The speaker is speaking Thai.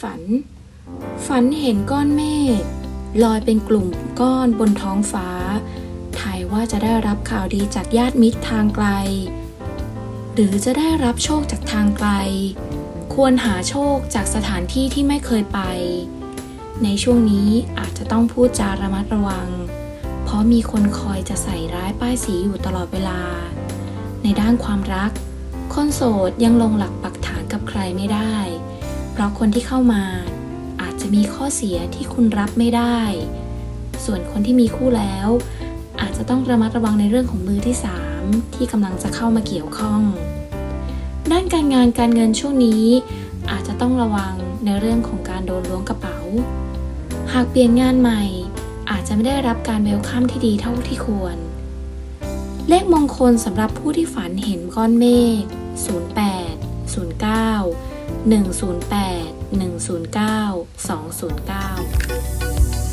ฝัน ฝันเห็นก้อนเมฆลอยเป็นกลุ่มก้อนบนท้องฟ้าทายว่าจะได้รับข่าวดีจากญาติมิตรทางไกล หรือจะได้รับโชคจากทางไกล ควรหาโชคจากสถานที่ที่ไม่เคยไป ในช่วงนี้อาจจะต้องพูดจาระมัดระวัง เพราะมีคนคอยจะใส่ร้ายป้ายสีอยู่ตลอดเวลา ในด้านความรัก คนโสดยังลงหลักปักฐานกับใครไม่ได้ เพราะคนที่เข้ามาอาจจะมีข้อเสียที่คุณรับไม่ได้ ส่วนคนที่มีคู่แล้ว อาจจะต้องระมัดระวังในเรื่องของมือที่ 3 ที่กำลังจะเข้ามาเกี่ยวข้อง ด้านการงานการเงินช่วงนี้ อาจจะต้องระวังในเรื่องของการโดนล้วงกระเป๋า หากเปลี่ยนงานใหม่ อาจจะไม่ได้รับการเวลคัมที่ดีเท่าที่ควร เลขมงคลสำหรับผู้ที่ฝันเห็นก้อนเมฆ08 09 108 109 209